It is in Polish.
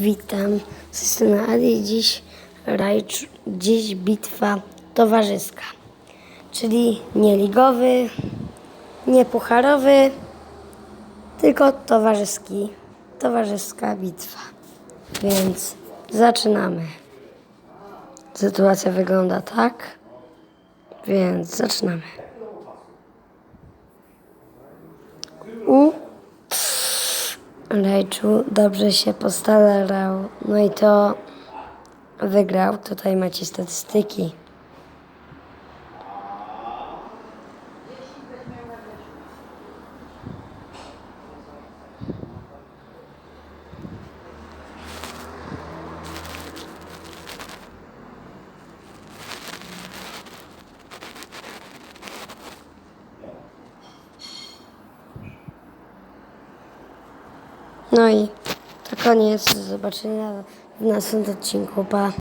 Witam, strony Adi. Dziś, rajcz, dziś bitwa towarzyska, czyli nie ligowy, nie pucharowy, tylko towarzyski, towarzyska bitwa. Więc zaczynamy. Sytuacja wygląda tak, więc zaczynamy. U Rajczu dobrze się postarał. No i to wygrał. Tutaj macie statystyki. No i to koniec. Do zobaczenia w następnym odcinku. Pa.